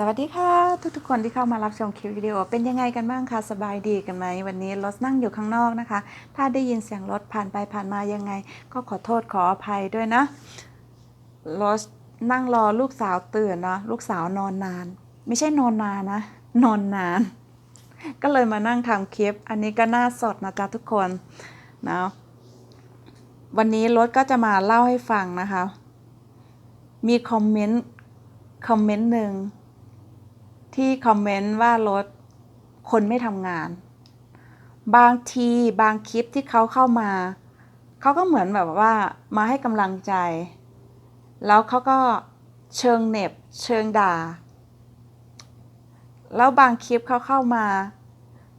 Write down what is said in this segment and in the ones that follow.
สวัสดีค่ะทุกๆคนที่เข้ามารับชมคลิปวิดีโอ เป็นยังไงกันบ้างคะสบายดีกันไหมวันนี้รถนั่งอยู่ข้างนอกนะคะ ถ้าได้ยินเสียงรถผ่านไปผ่านมายังไง ก็ขอโทษขออภัยด้วยนะรถนั่งรอลูกสาวตื่นเนาะลูกสาวนอนนาน ไม่ใช่นอนนานนะ นอนนาน ก็เลยมานั่งทำคลิป อันนี้ก็น่าสดนะจ๊ะทุกคนนะวันนี้รถก็จะมาเล่าให้ฟังนะคะ มีคอมเมนต์คอมเมนต์หนึ่ง ที่คอมเมนต์ว่ารถคนไม่ทำงาน บางทีบางคลิปที่เขาเข้ามา เขาก็เหมือนแบบว่ามาให้กำลังใจ แล้วเขาก็เชิงเน็บ เชิงด่า แล้วบางคลิปเขาเข้ามา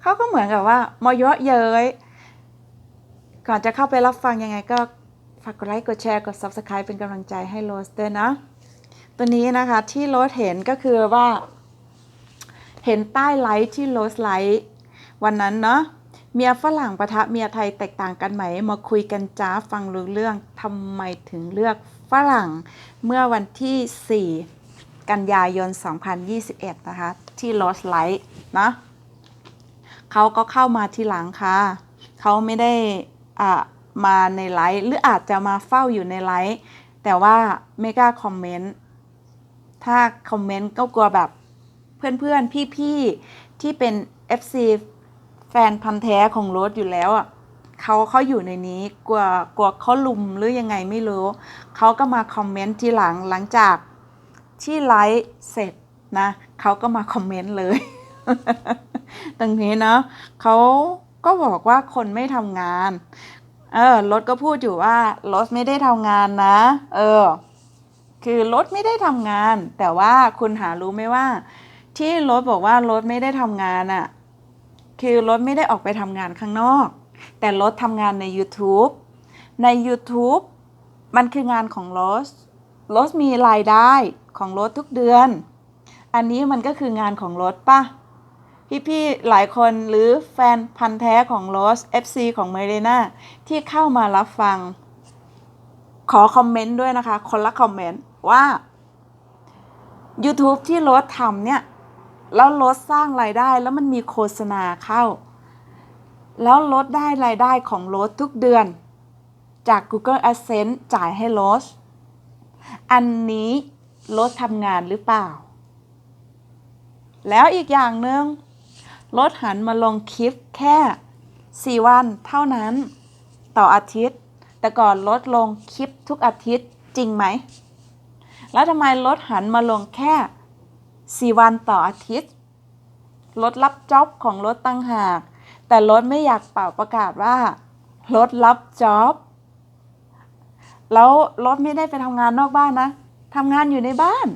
เขาก็เหมือนกับว่ามายอะเย้ยก่อนจะเข้าไปรับฟังยังไงก็ฝากกดไลค์ กดแชร์ กด Subscribe เป็นกำลังใจให้โรสด้วยนะ ตัวนี้นะคะที่โรสเห็นก็คือว่า เห็นใต้ไลท์ที่โรสไลท์วันนั้นเนาะเมียฝรั่งปะทะเมียไทยแตกต่างกันไหม มาคุยกันจ้าฟังรู้เรื่องทำไมถึงเลือกฝรั่งเมื่อวันที่ 4 กันยายน 2021 นะคะ ที่โรสไลท์นะเขาก็เข้ามาทีหลังค่ะ เขาไม่ได้อ่ามาในไลฟ์หรืออาจจะมาเฝ้าอยู่ในไลฟ์แต่ว่าไม่กล้าคอมเมนต์ ถ้าคอมเมนต์ก็กลัวแบบ เพื่อนๆ พี่ๆ ที่เป็น FC แฟนพันธ์แท้ของรถอยู่แล้วอะเขาเขาอยู่ในนี้กลัวกลัวเขาลุมหรือยังไงไม่รู้เขาก็มาคอมเมนต์ทีหลังหลังจากที่ไลฟ์เสร็จนะเขาก็มาคอมเมนต์เลยตรงนี้เนาะเขาก็บอกว่าคนไม่ทำงาน เออรถก็พูดอยู่ว่ารถไม่ได้ทำงานนะ เออ คือรถไม่ได้ทำงาน แต่ว่าคุณหารู้ไหมว่า ที่รถบอกว่ารถไม่ได้ทำงานอะ่ะ คือรถไม่ได้ออกไปทำงานข้างนอก แต่รถทำงานใน YouTube ใน YouTube มันคืองานของรถรถมีรายได้ของรถทุกเดือน อันนี้มันก็คืองานของรถป่ะพี่ๆหลายคนหรือแฟนพันธ์แท้ของโรส FC ของเมเรนาที่เข้ามารับฟัง ขอคอมเมนต์ด้วยนะคะ คนละคอมเมนต์ว่า YouTube ที่โรสทำเนี่ย แล้วรสสร้างรายได้แล้วมันมีโฆษณาเข้า แล้วรสได้รายได้ของรสทุกเดือน จาก Google Adsense จ่ายให้รสอันนี้รสทำงานหรือเปล่า แล้วอีกอย่างหนึ่งรถหันมาลงคลิปแค่ 4 วันเท่านั้นต่ออาทิตย์ แต่ก่อนลดลงคลิปทุกอาทิตย์จริงไหม แล้วทำไมรถหันมาลงแค่ 4 วันต่ออาทิตย์ รถรับจ็อบของรถตั้งหาก แต่รถไม่อยากเป่าประกาศว่ารถรับจ็อบแล้วรถไม่ได้ไปทำงานนอกบ้านนะทำงานอยู่ในบ้าน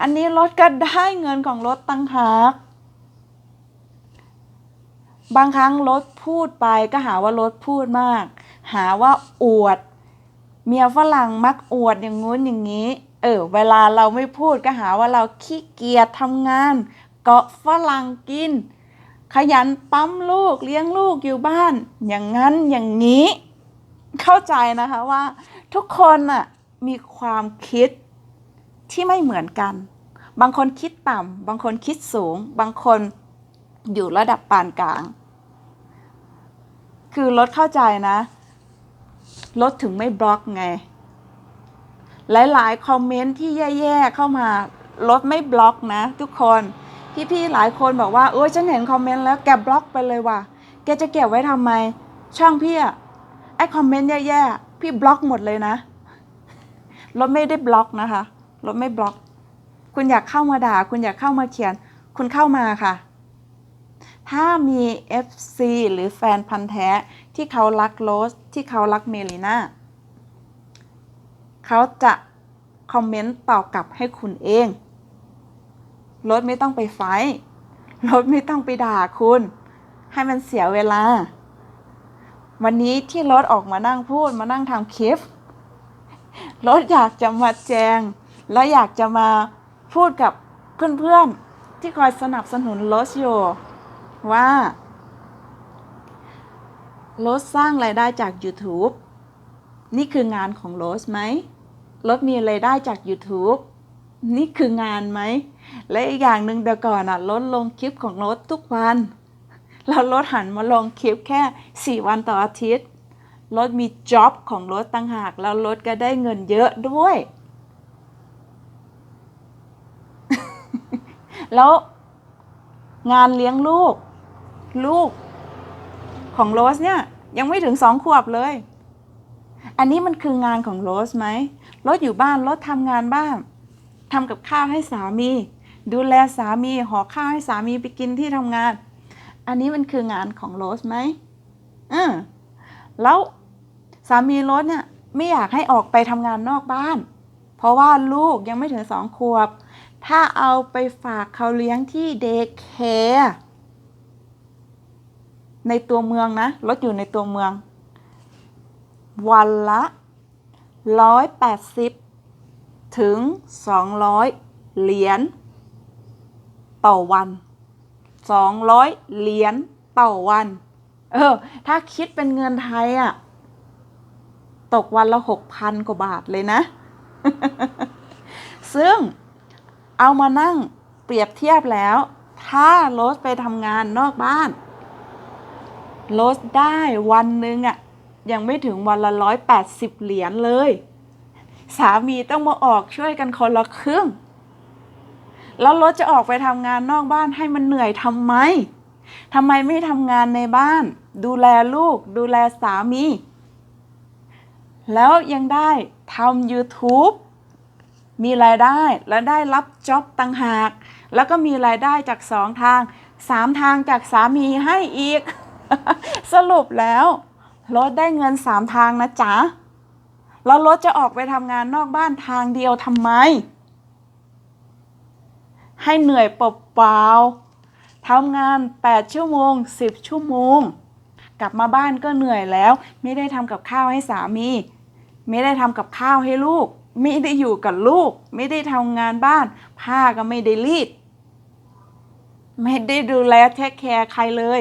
อันนี้รถก็ได้เงินของรถตั้งหากบางครั้งรถพูดไปก็หาว่ารถพูดมาก หาว่าอวด เมียฝรั่งมักอวดอย่างงู้นอย่างนี้ ออเวลาเราไม่พูดก็หาว่าเราขี้เกียจทำงาน เกาะฝรั่งกิน ขยันปั๊มลูกเลี้ยงลูกอยู่บ้าน อย่างนั้นอย่างนี้ เข้าใจนะคะว่า ทุกคนน่ะมีความคิดที่ไม่เหมือนกัน บางคนคิดต่ำบางคนคิดสูง บางคนอยู่ระดับปานกลาง คือรถเข้าใจนะรถถึงไม่บล็อกไง หลายๆ คอมเมนต์ที่แย่ๆเข้ามา รถไม่บล็อกนะ ทุกคนพี่ๆหลายคนบอกว่าเออฉันเห็นคอมเมนต์แล้วแกบล็อกไปเลยว่ะแกจะเก็บไว้ทำไม ช่องพี่อะไอคอมเมนต์แย่ๆพี่บล็อกหมดเลยนะรถไม่ได้บล็อกนะคะรถไม่บล็อก คุณอยากเข้ามาด่า คุณอยากเข้ามาเขียน คุณเข้ามาค่ะ ถ้ามี FC หรือแฟนพันธ์แท้ที่เขารักโรสที่เขารักเมลิน่า เขาจะคอมเมนต์ตอบกลับให้คุณเอง รถไม่ต้องไปไฟรถไม่ต้องไปด่าคุณ ให้มันเสียเวลา วันนี้ที่รถออกมานั่งพูดมานั่งทำคลิปรถอยากจะมาแจง และอยากจะมาพูดกับเพื่อนๆ ที่คอยสนับสนุนรถอยู่ว่ารถสร้างรายได้จาก YouTube นี่คืองานของโรสไหม รถมีรายได้จาก YouTube นี่คืองานไหม และอีกอย่างหนึ่งแต่ก่อนอะลดลงคลิปของรถทุกวันแล้วรถหันมาลงคลิปแค่ 4 วันต่ออาทิตย์รถมีจ็อบของรถต่างหาก แล้วรถก็ได้เงินเยอะด้วย แล้วงานเลี้ยงลูก ลูกของโรสเนี่ย ยังไม่ถึงสองขวบเลย อันนี้มันคืองานของโรสไหม รสอยู่บ้านรสทำงานบ้านทำกับข้าวให้สามี ดูแลสามีห่อข้าวให้สามีไปกินที่ทำงาน อันนี้มันคืองานของโรสไหมเออแล้วสามีโรสเนี่ยไม่อยากให้ออกไปทำงานนอกบ้าน เพราะว่าลูกยังไม่ถึงสองขวบ ถ้าเอาไปฝากเขาเลี้ยงที่เดย์แคร์ในตัวเมืองนะรถอยู่ในตัวเมือง วันละ 180 ถึง 200 เหรียญต่อวัน 200 เหรียญต่อวัน เออ ถ้าคิดเป็นเงินไทยอะตกวันละ 6,000 กว่าบาทเลยนะ ซึ่งเอามานั่งเปรียบเทียบแล้ว ถ้าโรสไปทำงานนอกบ้านโรสได้วันหนึ่งอะ ยังไม่ถึงวันละร้อยแปดสิบเหรียญเลย สามีต้องมาออกช่วยกันคนละครึ่ง แล้วรถจะออกไปทำงานนอกบ้านให้มันเหนื่อยทำไมทำไมไม่ทำงานในบ้าน ดูแลลูก ดูแลสามี แล้วยังได้ทำ YouTube มีรายได้และได้รับจ็อบต่างหาก แล้วก็มีรายได้จากสองทางสามทางจากสามีให้อีก สรุปแล้ว รถได้เงินสามทางนะจ๊ะ แล้วรถจะออกไปทำงานนอกบ้านทางเดียวทำไม ให้เหนื่อยเปล่าๆทำงาน 8 ชั่วโมง 10 ชั่วโมง กลับมาบ้านก็เหนื่อยแล้ว ไม่ได้ทำกับข้าวให้สามี ไม่ได้ทำกับข้าวให้ลูก ไม่ได้อยู่กับลูก ไม่ได้ทำงานบ้าน ผ้าก็ไม่ได้รีด ไม่ได้ดูแลเทคแคร์ใครเลย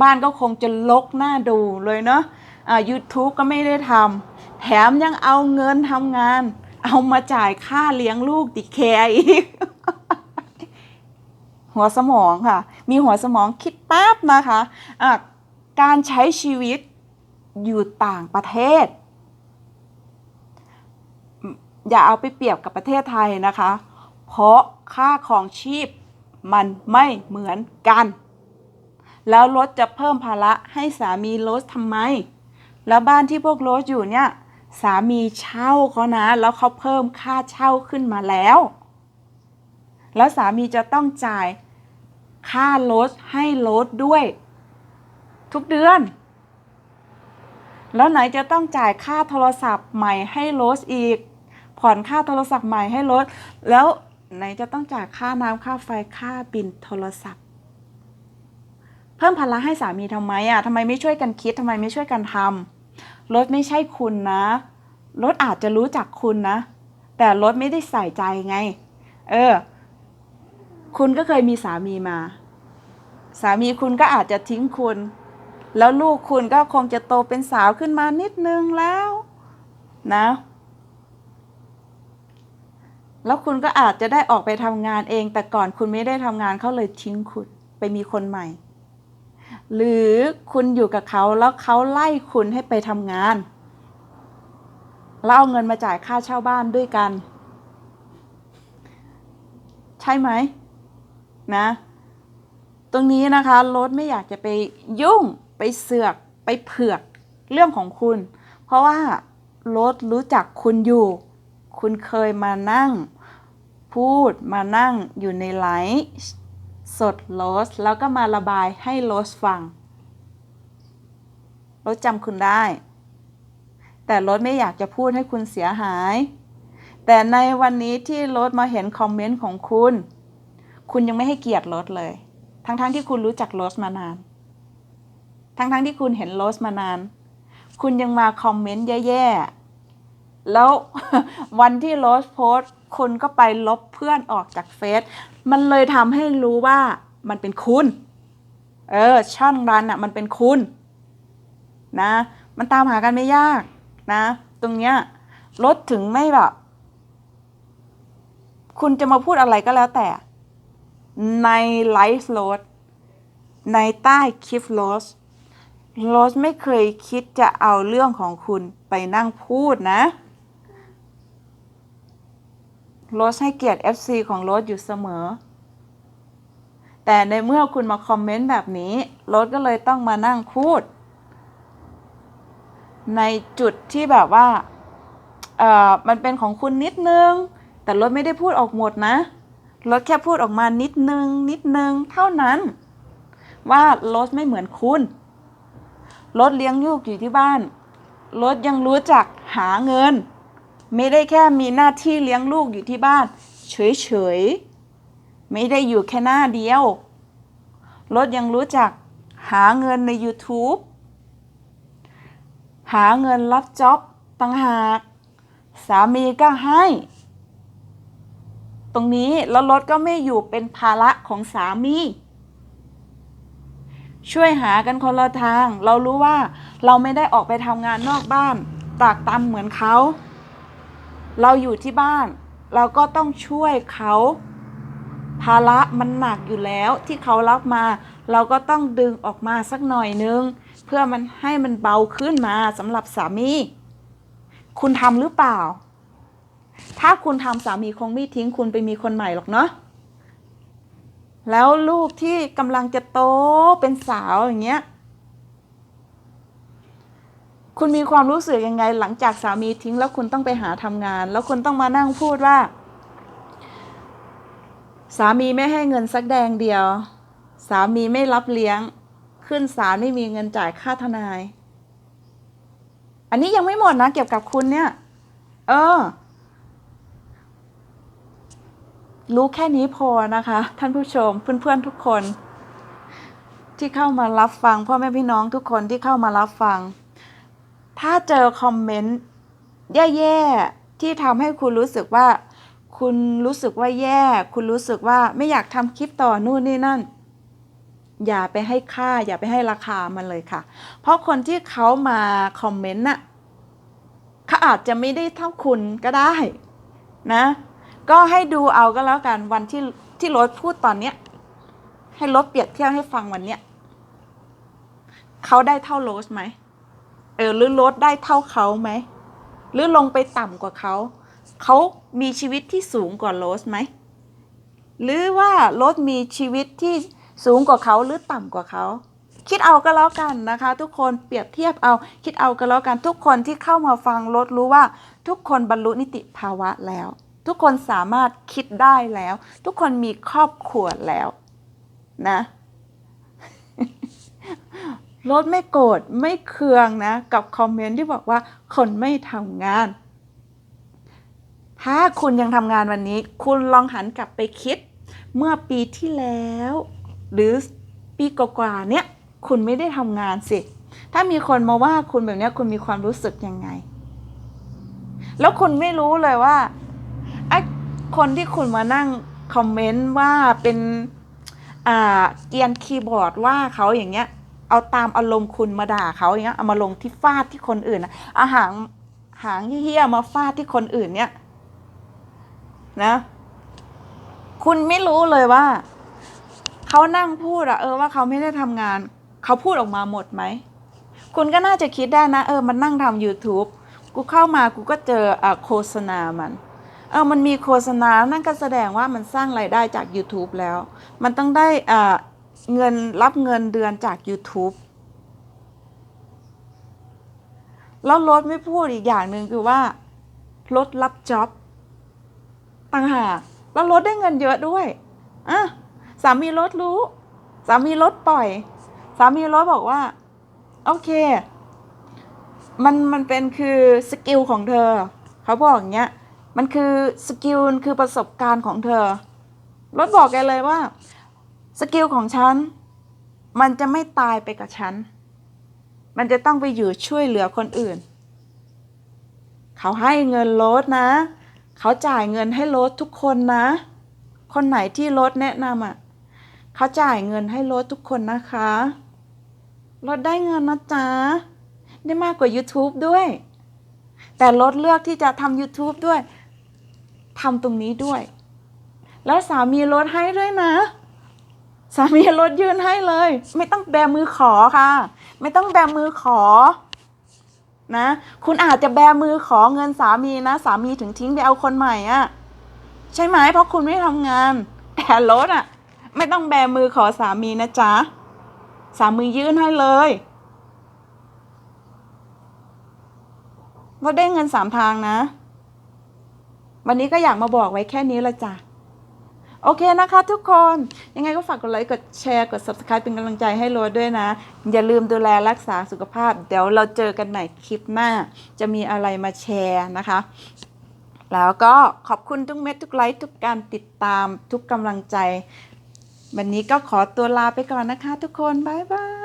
บ้านก็คงจะลกหน้าดูเลยเนาะอ่า YouTube ก็ไม่ได้ทำแถมยังเอาเงินทำงาน เอามาจ่ายค่าเลี้ยงลูกติแคร์อีก หัวสมองค่ะ มีหัวสมองคิดแป๊บนะคะะการใช้ชีวิตอยู่ต่างประเทศ อย่าเอาไปเปรียบกับประเทศไทยนะคะ เพราะค่าของชีพมันไม่เหมือนกัน แล้วรถจะเพิ่มภาระให้สามีโรสทำไม แล้วบ้านที่พวกโรสอยู่เนี่ย สามีเช่าเขานะ แล้วเขาเพิ่มค่าเช่าขึ้นมาแล้ว แล้วสามีจะต้องจ่ายค่ารถให้รถด้วย ทุกเดือน แล้วไหนจะต้องจ่ายค่าโทรศัพท์ใหม่ให้โรสอีก ผ่อนค่าโทรศัพท์ใหม่ให้รถแล้วไหนจะต้องจ่ายค่าน้ำค่าไฟค่าบินโทรศัพท์ พิ่มภาระให้สามีทำไมอะทำไมไม่ช่วยกันคิดทำไมไม่ช่วยกันทำรถไม่ใช่คุณนะรถอาจจะรู้จักคุณนะ แต่รถไม่ได้ใส่ใจไง เออ คุณก็เคยมีสามีมา สามีคุณก็อาจจะทิ้งคุณ แล้วลูกคุณก็คงจะโตเป็นสาวขึ้นมานิดนึงแล้ว นะ แล้วคุณก็อาจจะได้ออกไปทำงานเอง แต่ก่อนคุณไม่ได้ทำงานเขาเลยทิ้งคุณ ไปมีคนใหม่ หรือคุณอยู่กับเขาแล้วเขาไล่คุณให้ไปทำงานแล้วเอาเงินมาจ่ายค่าเช่าบ้านด้วยกัน ใช่ไหมนะ ตรงนี้นะคะรถไม่อยากจะไปยุ่งไปเสือกไปเผือกเรื่องของคุณ เพราะว่ารถรู้จักคุณอยู่ คุณเคยมานั่ง พูดมานั่งอยู่ในไลฟ์ สดโรสแล้วก็มาระบายให้โรสฟังรถจำคุณได้ แต่รถไม่อยากจะพูดให้คุณเสียหาย แต่ในวันนี้ที่รถมาเห็นคอมเมนต์ของคุณ คุณยังไม่ให้เกียรติรถเลย ทั้งๆทที่คุณรู้จักโรสมานาน ทั้งๆทที่คุณเห็นโรสมานาน คุณยังมาคอมเมนต์แย่ๆ แล้ววันที่โรสโพสต์คุณก็ไปลบเพื่อนออกจากเฟซมันเลยทำให้รู้ว่ามันเป็นคุณ เออ ช่องรันอะ มันเป็นคุณ นะ มันตามหากันไม่ยาก นะ ตรงเนี้ยรถถึงไม่แบบ คุณจะมาพูดอะไรก็แล้วแต่ ในไลฟ์โรสในใต้คลิปโรสโรสไม่เคยคิดจะเอาเรื่องของคุณไปนั่งพูดนะ โรสให้เกียรติ FC ของโรสอยู่เสมอ แต่ในเมื่อคุณมาคอมเมนต์แบบนี้โรสก็เลยต้องมานั่งพูด ในจุดที่แบบว่าเอ่อมันเป็นของคุณนิดนึง แต่รถไม่ได้พูดออกหมดนะรถแค่พูดออกมานิดนึง นิดนึง เท่านั้น ว่ารถไม่เหมือนคุณรถเลี้ยงลูกอยู่ที่บ้านรถยังรู้จักหาเงิน ไม่ได้แค่มีหน้าที่เลี้ยงลูกอยู่ที่บ้าน เฉยๆ ไม่ได้อยู่แค่หน้าเดียว รถยังรู้จักหาเงินใน YouTube หาเงินรับจ็อบต่างหาก สามีก็ให้ ตรงนี้แล้วรถก็ไม่อยู่เป็นภาระของสามี ช่วยหากันคนละทาง เรารู้ว่าเราไม่ได้ออกไปทำงานนอกบ้านตากตำเหมือนเขา เราอยู่ที่บ้าน เราก็ต้องช่วยเขาภาระมันหนักอยู่แล้วที่เขารับมา เราก็ต้องดึงออกมาสักหน่อยนึง เพื่อมันให้มันเบาขึ้นมาสำหรับสามี คุณทำหรือเปล่า ถ้าคุณทำสามีคงไม่ทิ้งคุณไปมีคนใหม่หรอกเนาะแล้วลูกที่กำลังจะโตเป็นสาวอย่างเงี้ย คุณมีความรู้สึกยังไงหลังจากสามีทิ้ง แล้วคุณต้องไปหาทำงาน แล้วคุณต้องมานั่งพูดว่า สามีไม่ให้เงินสักแดงเดียว สามีไม่รับเลี้ยง ขึ้นศาลไม่มีเงินจ่ายค่าทนาย อันนี้ยังไม่หมดนะเกี่ยวกับคุณเนี่ย เออ รู้แค่นี้พอนะคะ ท่านผู้ชมเพื่อนๆทุกคน ที่เข้ามารับฟังพ่อแม่พี่น้องทุกคนที่เข้ามารับฟัง ถ้าเจอคอมเมนต์แย่ๆที่ทำให้คุณรู้สึกว่า คุณรู้สึกว่าแย่ คุณรู้สึกว่าไม่อยากทำคลิปต่อนู่นนี่นั่น อย่าไปให้ค่า อย่าไปให้ราคามันเลยค่ะ เพราะคนที่เขามาคอมเมนต์น่ะเขาอาจจะไม่ได้เท่าคุณก็ได้นะ ก็ให้ดูเอาก็แล้วกันวันที่ที่รถพูดตอนเนี้ยให้รถเปรียบเทียบให้ฟังวันเนี้ยเขาได้เท่าโรสไหม เออหรือโรสได้เท่าเขาไหมหรือลงไปต่ำกว่าเขาเขามีชีวิตที่สูงกว่าโรสไหมหรือว่าโรสมีชีวิตที่สูงกว่าเขาหรือต่ำกว่าเขาคิดเอาก็แล้วกันนะคะ ทุกคนเปรียบเทียบเอาคิดเอาก็แล้วกันทุกคนที่เข้ามาฟังรถรู้ว่า ทุกคนบรรลุนิติภาวะแล้ว ทุกคนสามารถคิดได้แล้ว ทุกคนมีครอบครัวแล้วนะ รถไม่โกรธไม่เคืองนะ กับคอมเมนต์ที่บอกว่าคนไม่ทำงาน ถ้าคุณยังทำงานวันนี้ คุณลองหันกลับไปคิด เมื่อปีที่แล้ว หรือปีกว่าๆเนี้ยคุณไม่ได้ทำงานสิ ถ้ามีคนมาว่าคุณแบบเนี้ยคุณมีความรู้สึกยังไง แล้วคุณไม่รู้เลยว่าไอ้คนที่คุณมานั่งคอมเมนต์ว่าเป็นอ่าเกียนคีย์บอร์ดว่าเขาอย่างเงี้ย เอาตามอารมณ์คุณมาด่าเขาอย่างเงี้ยเอามาลงที่ฟาดที่คนอื่นนะอาหางหางเหี้ยมาฟาดที่คนอื่นเนี่ยนะ คุณไม่รู้เลยว่าเขานั่งพูดอะเออว่าเขาไม่ได้ทำงาน เขาพูดออกมาหมดไหม คุณก็น่าจะคิดได้นะ เออมันนั่งทำ YouTube กูเข้ามากูก็เจออะโฆษณามันเออมันมีโฆษณานั่นก็แสดงว่ามันสร้างรายได้จาก YouTube แล้ว มันต้องได้อ่า เงินรับเงินเดือนจาก YouTube แล้วรถไม่พูดอีกอย่างหนึ่งคือว่ารถรับจ็อบต่างหากแล้วรถได้เงินเยอะด้วยอะสามีรถรู้ สามีรถปล่อย สามีรถบอกว่า โอเค มันมันเป็นคือสกิลของเธอ เขาบอกอย่างเงี้ย มันคือสกิลคือประสบการณ์ของเธอรถบอกแกเลยว่า สกิลของฉัน มันจะไม่ตายไปกับฉัน มันจะต้องไปอยู่ช่วยเหลือคนอื่น เขาให้เงินรถนะ เขาจ่ายเงินให้รถทุกคนนะ คนไหนที่รถแนะนำอะ เขาจ่ายเงินให้รถทุกคนนะคะรถได้เงินนะจ๊ะ ได้มากกว่า YouTube ด้วย แต่รถเลือกที่จะทำ YouTube ด้วยทำตรงนี้ด้วย แล้วสามีลดให้ด้วยนะ สามีลดยื่นให้เลย ไม่ต้องแบมือขอค่ะ ไม่ต้องแบมือขอนะคุณอาจจะแบมือขอเงินสามีนะ สามีถึงทิ้งไปเอาคนใหม่อะใช่ไหมเพราะคุณไม่ทำงาน แต่ลดอะไม่ต้องแบมือขอสามีนะจ๊ะสามียื่นให้เลยเราได้เงินสามทางนะ วันนี้ก็อยากมาบอกไว้แค่นี้ละจ้ะ โอเคนะคะทุกคน ยังไงก็ฝากกดไลค์ กดแชร์ กด subscribe เป็นกำลังใจให้โรดด้วยนะ อย่าลืมดูแลรักษาสุขภาพ เดี๋ยวเราเจอกันใหม่คลิปหน้า จะมีอะไรมาแชร์นะคะ แล้วก็ขอบคุณทุกเม็ดทุกไลค์ทุกการติดตามทุกกำลังใจ วันนี้ก็ขอตัวลาไปก่อนนะคะทุกคน บ๊ายบาย